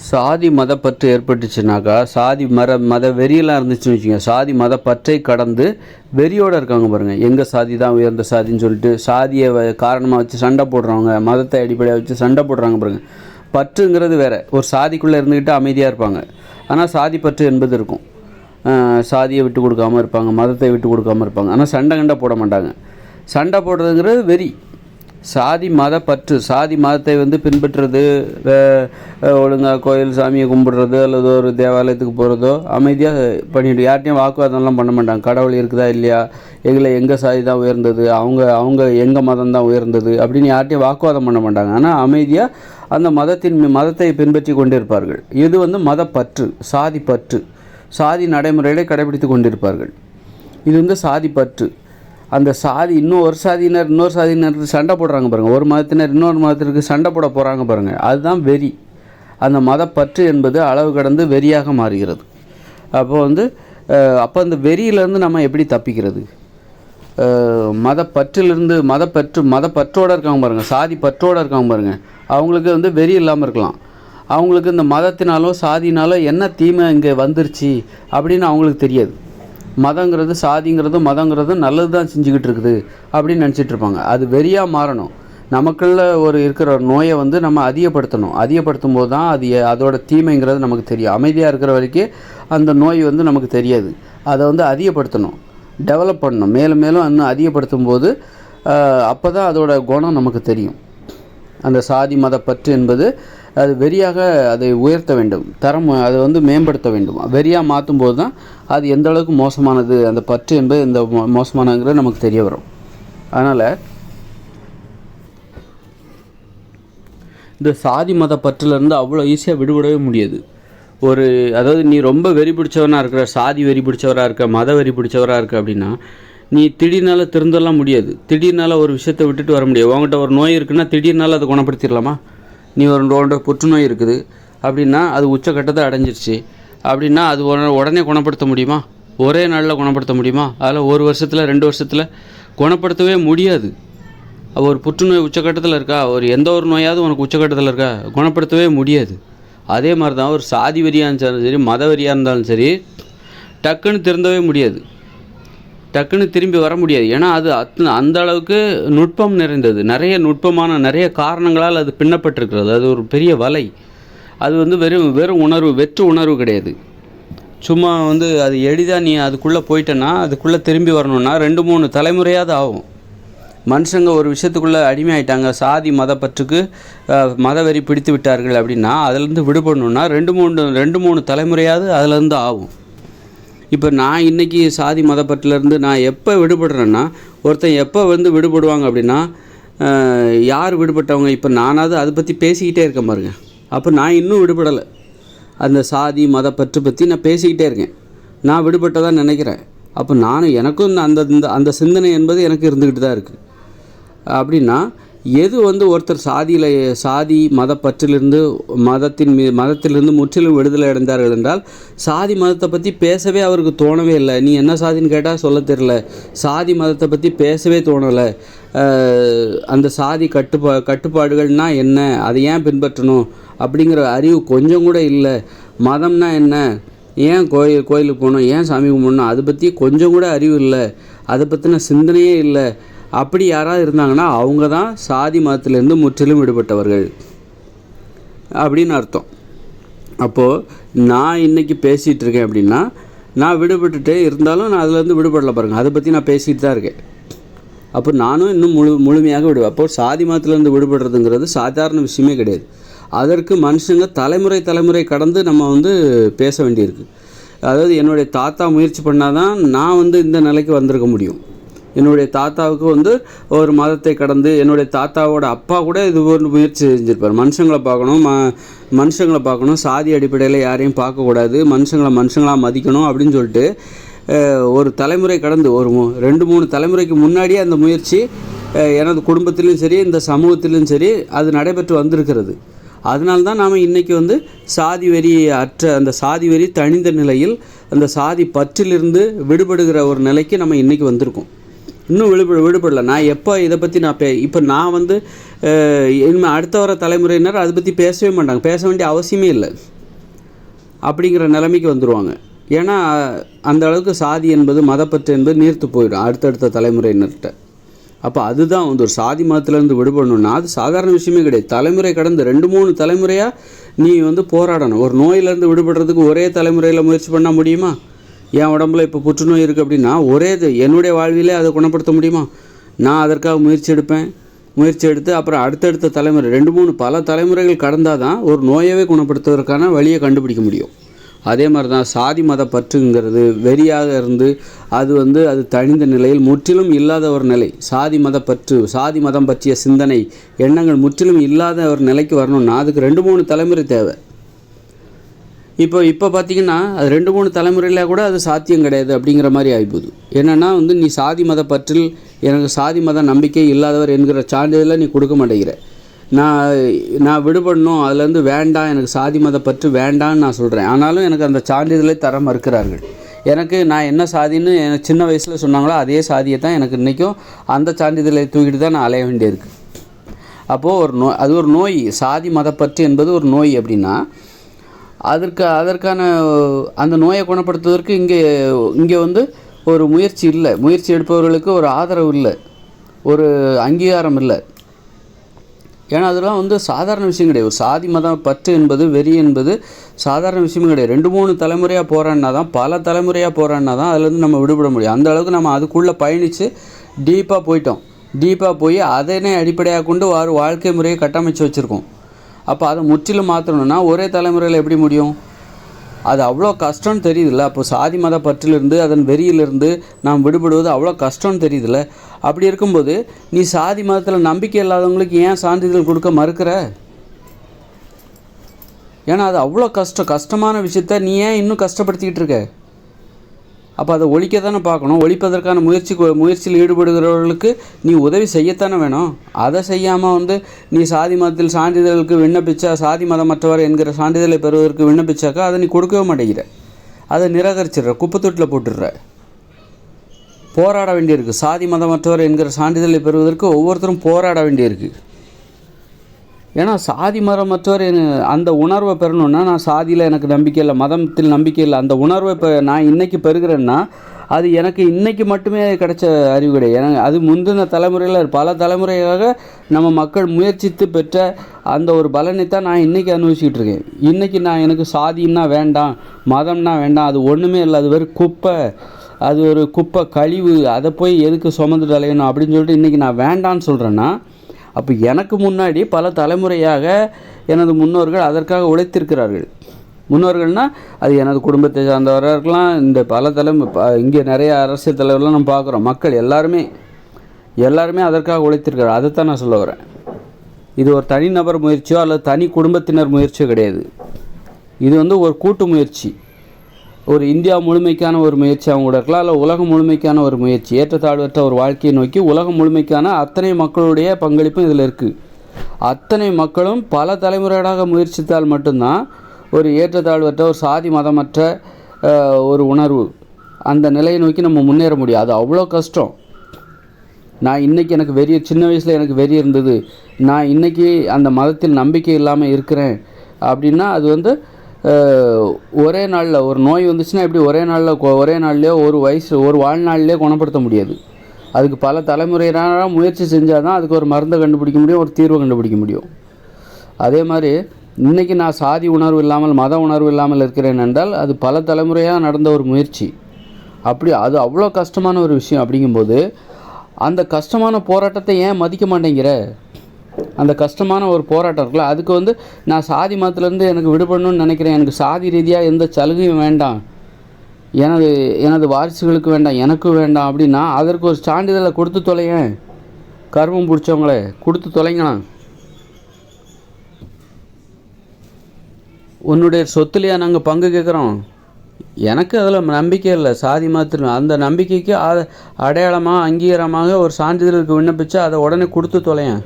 சாதி மதப்பற்று ஏற்பட்டுச்சுனாக்கா சாதி மர மத வெறியெல்லாம் இருந்துச்சுன்னு வச்சுக்கோங்க. சாதி மதப்பற்றை கடந்து வெறியோடு இருக்காங்க பாருங்கள் எங்கள் சாதி தான் உயர்ந்த சாதின்னு சொல்லிட்டு சாதியை வ- காரணமாக வச்சு சண்டை போடுறவங்க மதத்தை அடிப்படையாக வச்சு சண்டை போடுறாங்க பாருங்கள் பற்றுங்கிறது வேறு. ஒரு சாதிக்குள்ளே இருந்துக்கிட்டு அமைதியாக இருப்பாங்க. ஆனால் சாதி பற்று என்பது இருக்கும். சாதியை விட்டு கொடுக்காம இருப்பாங்க மதத்தை விட்டு கொடுக்காம இருப்பாங்க. ஆனால் சண்டை கண்டை போட மாட்டாங்க. சண்டை போடுறதுங்கிறது வெறி. சாதி மத பற்று சாதி மதத்தை வந்து பின்பற்றுறது ஒழுங்காக கோயில் சாமியை கும்பிடுறது அல்லது ஒரு தேவாலயத்துக்கு போகிறதோ அமைதியாக பண்ணிட்டு யார்ட்டையும் வாக்குவாதம்லாம் பண்ண மாட்டாங்க. கடவுள் இருக்குதா இல்லையா? எங்களை எங்கள் சாதி தான் உயர்ந்தது? அவங்க அவங்க எங்கள் மதம் தான் உயர்ந்தது? அப்படின்னு யார்ட்டையும் வாக்குவாதம் பண்ண மாட்டாங்க. ஆனால் அமைதியாக அந்த மதத்தின் மதத்தை பின்பற்றி கொண்டிருப்பார்கள். இது வந்து மதப்பற்று சாதி பற்று சாதி நடைமுறைகளை கடைபிடித்து கொண்டிருப்பார்கள். இது வந்து சாதி பற்று. அந்த சாதி இன்னும் ஒரு சாதியினர் இன்னொரு சாதியினர் சண்டை போடுறாங்க பாருங்கள் ஒரு மதத்தினர் இன்னொரு மதத்திற்கு சண்டை போட போகிறாங்க பாருங்கள் அதுதான் வெறி. அந்த மதப்பற்று என்பது அளவு கடந்து வெறியாக மாறுகிறது. அப்போ வந்து அப்போ அந்த வெறியிலேருந்து நம்ம எப்படி தப்பிக்கிறது? மதப்பற்றிலிருந்து மதப்பற்று மதப்பற்றோடு இருக்காங்க பாருங்கள் சாதி பற்றோடு இருக்காங்க பாருங்கள் அவங்களுக்கு வந்து வெறி இல்லாமல் இருக்கலாம். அவங்களுக்கு இந்த மதத்தினாலோ சாதினாலோ என்ன தீமை இங்கே வந்துருச்சு அப்படின்னு அவங்களுக்கு தெரியாது. மதங்கிறது சாதிங்கிறது மதங்கிறது நல்லது தான் செஞ்சுக்கிட்டு இருக்குது அப்படின்னு நினச்சிட்டு இருப்பாங்க அது வெறியாக மாறணும். நமக்குள்ள ஒரு இருக்கிற ஒரு நோயை வந்து நம்ம அதிகப்படுத்தணும். அதிகப்படுத்தும் போது தான் அது அதோட தீமைங்கிறது நமக்கு தெரியும். அமைதியாக இருக்கிற வரைக்கும் அந்த நோய் வந்து நமக்கு தெரியாது. அதை வந்து அதிகப்படுத்தணும். டெவலப் பண்ணணும். மேலும் மேலும் இன்னும் அதிகப்படுத்தும் போது அப்போ தான் அதோட குணம் நமக்கு தெரியும். அந்த சாதி மத பற்று என்பது அது வெறியாக அதை உயர்த்த வேண்டும். தரம் அதை வந்து மேம்படுத்த வேண்டும். வெறியாக மாற்றும் போது தான் அது எந்த அளவுக்கு மோசமானது அந்த பற்று என்பது இந்த மோசமானங்கிறது நமக்கு தெரிய வரும். அதனால் இந்த சாதி மத பற்றிலிருந்து அவ்வளோ ஈஸியாக விடுபடவே முடியாது. ஒரு அதாவது நீ ரொம்ப வெறி பிடிச்சவனாக இருக்கிற சாதி வெறி பிடிச்சவராக இருக்க மத வெறி பிடிச்சவராக இருக்க அப்படின்னா நீ திடீர்னால திருந்தெல்லாம் முடியாது. திடீர்னால ஒரு விஷயத்தை விட்டுட்டு வர முடியாது. உங்கள்கிட்ட ஒரு நோய் இருக்குன்னா திடீர்னால அதை குணப்படுத்திடலாமா நீ ஒரு உன்னோட புற்றுநோய் இருக்குது. அப்படின்னா அது உச்சக்கட்டத்தை அடைஞ்சிருச்சு. அப்படின்னா அது உடனே உடனே குணப்படுத்த முடியுமா? ஒரே நாளில் குணப்படுத்த முடியுமா? அதில் ஒரு வருஷத்தில் ரெண்டு வருஷத்தில் குணப்படுத்தவே முடியாது. ஒரு புற்றுநோய் உச்சக்கட்டத்தில் இருக்கா? ஒரு எந்த ஒரு நோயாவது உனக்கு உச்சக்கட்டத்தில் இருக்கா? குணப்படுத்தவே முடியாது. அதே மாதிரி தான் ஒரு சாதி வரியாக இருந்தாலும் சரி மத வரியாக இருந்தாலும் சரி டக்குன்னு திறந்தவே முடியாது. டக்குன்னு திரும்பி வர முடியாது. ஏன்னா அது அத் அந்த அளவுக்கு நுட்பம் நிறைந்தது. நிறைய நுட்பமான நிறைய காரணங்களால் அது பின்னப்பட்டிருக்கிறது. அது ஒரு பெரிய வலை. அது வந்து வெறும் வெறும் உணர்வு வெற்று உணர்வு கிடையாது. சும்மா வந்து அது எளிதாக நீ அதுக்குள்ளே போயிட்டேன்னா அதுக்குள்ளே திரும்பி வரணும்னா ரெண்டு மூணு தலைமுறையாவது ஆகும். மனுஷங்க ஒரு விஷயத்துக்குள்ளே அடிமையாயிட்டாங்க. சாதி மதப்பற்றுக்கு மதவெறி பிடித்து விட்டார்கள் அப்படின்னா அதுலேருந்து விடுபடணுன்னா ரெண்டு மூணு ரெண்டு மூணு தலைமுறையாவது அதுலேருந்து ஆகும். இப்போ நான் இன்னைக்கு சாதி மதப்பட்டிலேருந்து நான் எப்போ விடுபடுறேன்னா ஒருத்தன் எப்போ வந்து விடுபடுவாங்க அப்படின்னா யார் விடுபட்டவங்க? இப்போ நானாவது அதை பற்றி பேசிக்கிட்டே இருக்கேன் பாருங்க. அப்போ நான் இன்னும் விடுபடலை. அந்த சாதி மதப்பற்று பற்றி நான் பேசிக்கிட்டே இருக்கேன். நான் விடுபட்டதாக நினைக்கிறேன். அப்போ நானும் எனக்கும் இந்த அந்த இந்த அந்த சிந்தனை என்பது எனக்கு இருந்துக்கிட்டு தான் இருக்குது அப்படின்னா எது வந்து ஒருத்தர் சாதியில் சாதி மதப்பற்றிலிருந்து மதத்தின் மீ மதத்திலிருந்து முற்றிலும் விடுதலை அடைந்தார்கள் என்றால் சாதி மதத்தை பற்றி பேசவே அவருக்கு தோணவே இல்லை. நீ என்ன சாதின்னு கேட்டால் சொல்ல தெரில சாதி மதத்தை பற்றி பேசவே தோணலை. அந்த சாதி கட்டுப்பா கட்டுப்பாடுகள்னால் என்ன? அதை ஏன் பின்பற்றணும்? அப்படிங்கிற அறிவு கொஞ்சம் கூட இல்லை. மதம்னா என்ன? ஏன் கோயில் கோயிலுக்கு போகணும்? ஏன் சாமி கும்பிடணும்? அதை பற்றி கொஞ்சம் கூட அறிவு இல்லை. அதை பற்றின சிந்தனையே இல்லை. அப்படி யாராவது இருந்தாங்கன்னா அவங்க தான் சாதி மதத்திலேருந்து முற்றிலும் விடுபட்டவர்கள். அப்படின்னு அர்த்தம். அப்போது நான் இன்னைக்கு பேசிகிட்டு இருக்கேன் அப்படின்னா நான் விடுபட்டுட்டே இருந்தாலும் நான் அதுலேருந்து விடுபடலை பாருங்கள் அதை பற்றி நான் பேசிகிட்டு தான் இருக்கேன். அப்போ நானும் இன்னும் முழு முழுமையாக விடுவேன். அப்போ சாதி மதத்திலேருந்து விடுபடுறதுங்கிறது சாதாரண விஷயமே கிடையாது. அதற்கு மனுஷங்க தலைமுறை தலைமுறை கடந்து நம்ம வந்து பேச வேண்டியிருக்கு. அதாவது என்னுடைய தாத்தா முயற்சி பண்ணாதான் நான் வந்து இந்த நிலைக்கு வந்திருக்க முடியும். என்னுடைய தாத்தாவுக்கு வந்து ஒரு மதத்தை கடந்து என்னுடைய தாத்தாவோட அப்பா கூட இது ஒரு முயற்சி செஞ்சுருப்பார். மனுஷங்களை பார்க்கணும் ம மனுஷங்களை பார்க்கணும். சாதி அடிப்படையில் யாரையும் பார்க்கக்கூடாது மனுஷங்களை மனுஷங்களாக மதிக்கணும் அப்படின்னு சொல்லிட்டு ஒரு தலைமுறை கடந்து ஒரு ரெண்டு மூணு தலைமுறைக்கு முன்னாடியே அந்த முயற்சி எனது குடும்பத்திலும் சரி இந்த சமூகத்திலும் சரி அது நடைபெற்று வந்திருக்கிறது. அதனால தான் நாம் இன்றைக்கி வந்து சாதி வெறி அற்ற அந்த சாதி வெறி தனிந்த நிலையில் அந்த சாதி பற்றிலிருந்து விடுபடுகிற ஒரு நிலைக்கு நம்ம இன்றைக்கி வந்திருக்கோம். இன்னும் விடுபட விடுபடலை. நான் எப்போ இதை பற்றி நான் பே இப்போ நான் வந்து இனிமேல் அடுத்த வர தலைமுறையினர் அதை பற்றி பேசவே மாட்டாங்க. பேச வேண்டிய அவசியமே இல்லை. அப்படிங்கிற நிலைமைக்கு வந்துடுவாங்க ஏன்னா அந்த அளவுக்கு சாதி என்பது மதப்பற்று என்பது நீர்த்து போயிடும் அடுத்தடுத்த தலைமுறையினர்கிட்ட. அப்போ அதுதான் வந்து ஒரு சாதி மதத்துலேருந்து விடுபடணும்னா அது சாதாரண விஷயமே கிடையாது. தலைமுறை கடந்து ரெண்டு மூணு தலைமுறையாக நீ வந்து போராடணும். ஒரு நோயிலேருந்து விடுபடுறதுக்கு ஒரே தலைமுறையில் முயற்சி பண்ண முடியுமா? என் உடம்புல இப்போ புற்றுநோய் இருக்குது அப்படின்னா ஒரே இது என்னுடைய வாழ்விலே அதை குணப்படுத்த முடியுமா? நான் அதற்காக முயற்சி எடுப்பேன். முயற்சி எடுத்து அப்புறம் அடுத்தடுத்த தலைமுறை ரெண்டு மூணு பல தலைமுறைகள் கடந்தால் தான் ஒரு நோயவே குணப்படுத்துவதற்கான வழியை கண்டுபிடிக்க முடியும். அதே மாதிரி தான் சாதி மத பற்றுங்கிறது வெறியாக இருந்து அது வந்து அது தனிந்த நிலையில் முற்றிலும் இல்லாத ஒரு நிலை. சாதி மத பற்று சாதி மதம் பற்றிய சிந்தனை எண்ணங்கள் முற்றிலும் இல்லாத ஒரு நிலைக்கு வரணும்னா அதுக்கு ரெண்டு மூணு தலைமுறை தேவை. இப்போ இப்போ பார்த்தீங்கன்னா அது ரெண்டு மூணு தலைமுறையில் கூட அது சாத்தியம் கிடையாது அப்படிங்கிற மாதிரி ஆகிப்போகுது என்னென்னா வந்து நீ சாதி மத பற்றில் எனக்கு சாதி மத நம்பிக்கை இல்லாதவர் என்கிற சான்றிதழை நீ கொடுக்க மாட்டேங்கிற. நான் நான் விடுபடணும் அதுலேருந்து வேண்டாம் எனக்கு சாதி மத பற்று வேண்டாம்னு நான் சொல்கிறேன் ஆனாலும் எனக்கு அந்த சான்றிதழை தர மறுக்கிறார்கள். எனக்கு நான் என்ன சாதின்னு எனக்கு சின்ன வயசில் சொன்னாங்களோ அதே சாதியை தான் எனக்கு இன்றைக்கும் அந்த சான்றிதழை தூக்கிட்டு தான் நான் அலைய வேண்டியிருக்கு. அப்போது ஒரு நோய் அது ஒரு நோய். சாதி மதப்பற்று என்பது ஒரு நோய் அப்படின்னா அதற்கு அதற்கான அந்த நோயை குணப்படுத்துவதற்கு இங்கே இங்கே வந்து ஒரு முயற்சி இல்லை. முயற்சி எடுப்பவர்களுக்கு ஒரு ஆதரவு இல்லை. ஒரு அங்கீகாரம் இல்லை. ஏன்னா அதெல்லாம் வந்து சாதாரண விஷயம் கிடையாது. சாதி மதம் பற்று என்பது வெறி என்பது சாதாரண விஷயமும் கிடையாது. ரெண்டு மூணு தலைமுறையாக போகிறான்னா தான் பல தலைமுறையாக போகிறான்னா தான் அதுலேருந்து நம்ம விடுபட முடியும். அந்த அளவுக்கு நம்ம அதுக்குள்ளே பயணித்து டீப்பாக போயிட்டோம். டீப்பாக போய் அதனே அடிப்படையாக கொண்டு ஒரு வாழ்க்கை முறையை கட்டமைச்சு வச்சுருக்கோம். அப்போ அதை முற்றிலும் மாற்றணும்னா ஒரே தலைமுறையில் எப்படி முடியும்? அது அவ்வளோ கஷ்டம்னு தெரியுதுல்ல. அப்போ சாதி மத பற்றிலிருந்து அதன் வெறியிலிருந்து நாம் விடுபடுவது அவ்வளோ கஷ்டம்னு தெரியுதுல்ல. அப்படி இருக்கும்போது நீ சாதி மதத்தில் நம்பிக்கை இல்லாதவங்களுக்கு ஏன் சான்றிதழ் கொடுக்க மறுக்கிற? ஏன்னா அது அவ்வளோ கஷ்டம் கஷ்டமான விஷயத்த நீ ஏன் இன்னும் கஷ்டப்படுத்திக்கிட்டு இருக்க? அப்போ அதை ஒழிக்க தானே பார்க்கணும்? ஒழிப்பதற்கான முயற்சி முயற்சியில் ஈடுபடுகிறவர்களுக்கு நீ உதவி செய்யத்தானே வேணும்? அதை செய்யாமல் வந்து நீ சாதி மதத்தில் சான்றிதழுக்கு விண்ணப்பிச்சா சாதி மதம் மற்றவர் என்கிற சான்றிதழை பெறுவதற்கு விண்ணப்பிச்சாக்கா அதை நீ கொடுக்கவே மாட்டேங்கிற. அதை நிராகரிச்சிடுற குப்பத்தொட்டில் போட்டுடுற. போராட வேண்டியிருக்கு. சாதி மதமற்றவர் என்கிற சான்றிதழை பெறுவதற்கு ஒவ்வொருத்தரும் போராட வேண்டியிருக்கு. ஏன்னா சாதி மதமற்றவர் என- அந்த உணர்வை பெறணும்னா நான் சாதியில் எனக்கு நம்பிக்கை இல்லை மதத்தில் நம்பிக்கை இல்லை அந்த உணர்வை இப்போ நான் இன்னைக்கு பெறுகிறேன்னா அது எனக்கு இன்னைக்கு மட்டுமே கிடைச்ச அறிவு கிடையாது. ஏன்னா அது முந்தின தலைமுறையில் பல தலைமுறையாக நம்ம மக்கள் முயற்சித்து பெற்ற அந்த ஒரு பலனை தான் நான் இன்றைக்கி அனுபவிச்சுக்கிட்டு இருக்கேன். இன்றைக்கி நான் எனக்கு சாதின்னா வேண்டாம் மதம்னா வேண்டாம் அது ஒன்றுமே இல்லை அது வெறும் குப்பை அது ஒரு குப்பை கழிவு அதை போய் எதுக்கு சுமந்துட்டு அலையணும் அப்படின்னு சொல்லிட்டு இன்றைக்கி நான் வேண்டான்னு சொல்கிறேன்னா அப்போ எனக்கு முன்னாடி பல தலைமுறையாக எனது முன்னோர்கள் அதற்காக உழைத்திருக்கிறார்கள். முன்னோர்கள்னால் அது எனது குடும்பத்தை சார்ந்தவராக இருக்கலாம் இந்த பல தலைமு இங்கே நிறைய அரசியல் தலைவர்லாம் நம்ம பார்க்குறோம். மக்கள் எல்லாருமே எல்லாருமே அதற்காக உழைத்திருக்கிறார் அதைத்தான் நான் சொல்ல வரேன். இது ஒரு தனிநபர் முயற்சியோ அல்லது தனி குடும்பத்தினர் முயற்சியோ கிடையாது. இது வந்து ஒரு கூட்டு முயற்சி. ஒரு இந்தியா முழுமைக்கான ஒரு முயற்சி கூட இருக்கலாம் இல்லை உலகம் முழுமைக்கான ஒரு முயற்சி. ஏற்றத்தாழ்வற்ற ஒரு வாழ்க்கையை நோக்கி உலகம் முழுமைக்கான அத்தனை மக்களுடைய பங்களிப்பும் இதில் இருக்குது அத்தனை மக்களும் பல தலைமுறைகளாக முயற்சித்தால் மட்டும்தான் ஒரு ஏற்றத்தாழ்வற்ற ஒரு சாதி மதமற்ற ஒரு உணர்வு அந்த நிலையை நோக்கி நம்ம முன்னேற முடியும். அது அவ்வளோ கஷ்டம். நான் இன்னைக்கு எனக்கு வெறி சின்ன வயசில் எனக்கு வெறி இருந்தது. நான் இன்னைக்கு அந்த மதத்தில் நம்பிக்கை இல்லாமல் இருக்கிறேன். அப்படின்னா அது வந்து ஒரே நாளில் ஒரு நோய் வந்துச்சுன்னா எப்படி ஒரே நாளில் ஒரே நாள்லேயோ ஒரு வயசு ஒரு வாழ்நாள்லேயோ குணப்படுத்த முடியாது. அதுக்கு பல தலைமுறையினராக முயற்சி செஞ்சால் தான் அதுக்கு ஒரு மருந்தை கண்டுபிடிக்க முடியும் ஒரு தீர்வை கண்டுபிடிக்க முடியும். அதே மாதிரி இன்னைக்கு நான் சாதி உணர்வு இல்லாமல் மத உணர்வு இல்லாமல் இருக்கிறேன் என்றால் அது பல தலைமுறையாக நடந்த ஒரு முயற்சி. அப்படி அது அவ்வளோ கஷ்டமான ஒரு விஷயம். அப்படிங்கும்போது அந்த கஷ்டமான போராட்டத்தை ஏன் மதிக்க மாட்டேங்கிற? அந்த கஷ்டமான ஒரு போராட்டம் இருக்குல்ல அதுக்கு வந்து நான் சாதி மதத்துலேருந்து எனக்கு விடுபடணும்னு நினைக்கிறேன். எனக்கு சாதி ரீதியாக எந்த சலுகையும் வேண்டாம். எனது எனது வாரிசுகளுக்கு வேண்டாம் எனக்கும் வேண்டாம் அப்படின்னா அதற்கு ஒரு சான்றிதழை கொடுத்து தொலையேன் கர்மம் பிடிச்சவங்களே கொடுத்து தொலைங்களாம் உன்னுடைய சொத்துலையா நாங்கள் பங்கு கேட்குறோம் எனக்கு அதில் நம்பிக்கை இல்லை. சாதி மாத்திரம் அந்த நம்பிக்கைக்கு அதை அடையாளமாக அங்கீகாரமாக ஒரு சான்றிதழுக்கு விண்ணப்பித்து அதை உடனே கொடுத்து தொலையேன்